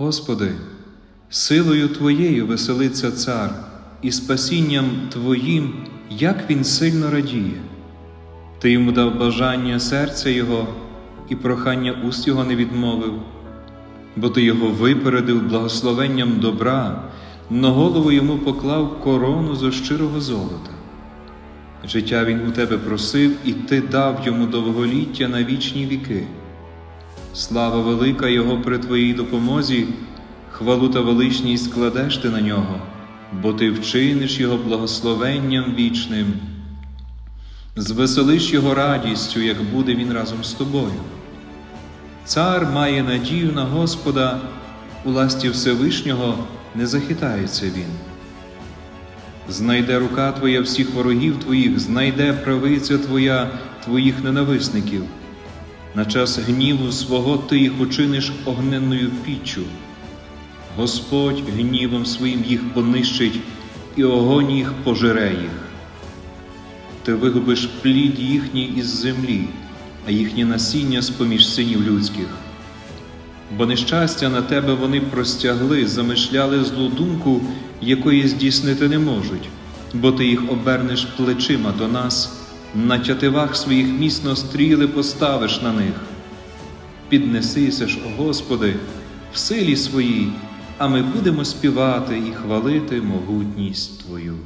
Господи, силою Твоєю веселиться цар, і спасінням Твоїм, як він сильно радіє. Ти йому дав бажання серця Його, і прохання уст Його не відмовив, бо ти його випередив благословенням добра, на голову йому поклав корону зо щирого золота. Життя він у тебе просив, і ти дав йому довголіття на вічні віки. Слава велика Його при Твоїй допомозі, хвалу та величність складеш ти на нього, бо ти вчиниш Його благословенням вічним, звеселиш Його радістю, як буде він разом з тобою. Цар має надію на Господа, у ласті Всевишнього не захитається він. Знайде рука Твоя всіх ворогів Твоїх, знайде правиця Твоя Твоїх ненависників. На час гніву свого Ти їх учиниш огненною піччю. Господь гнівом своїм їх понищить, і огонь їх пожере їх. Ти вигубиш плід їхній із землі, а їхнє насіння з поміж синів людських. Бо нещастя на тебе вони простягли, замишляли злу думку, якої здійснити не можуть, бо ти їх обернеш плечима до нас, на чативах своїх міцно стріли поставиш на них. Піднесися ж, о Господи, в силі своїй, а ми будемо співати і хвалити могутність Твою.